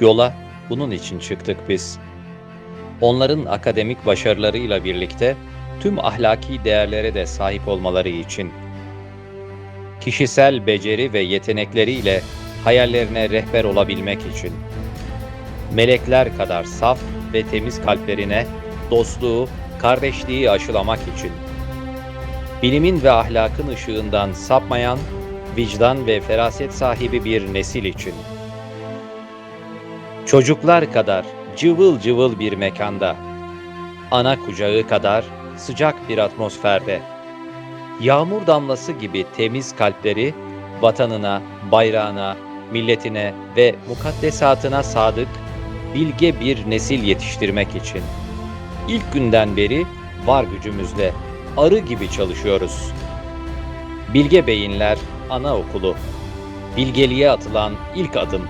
Yola bunun için çıktık biz. Onların akademik başarılarıyla birlikte tüm ahlaki değerlere de sahip olmaları için. Kişisel beceri ve yetenekleriyle hayallerine rehber olabilmek için. Melekler kadar saf ve temiz kalplerine dostluğu, kardeşliği aşılamak için. Bilimin ve ahlakın ışığından sapmayan, vicdan ve feraset sahibi bir nesil için. Çocuklar kadar cıvıl cıvıl bir mekanda, ana kucağı kadar sıcak bir atmosferde, yağmur damlası gibi temiz kalpleri vatanına, bayrağına, milletine ve mukaddesatına sadık, bilge bir nesil yetiştirmek için. İlk günden beri var gücümüzle arı gibi çalışıyoruz. Bilge Beyinler Anaokulu Bilgeliğe atılan ilk adım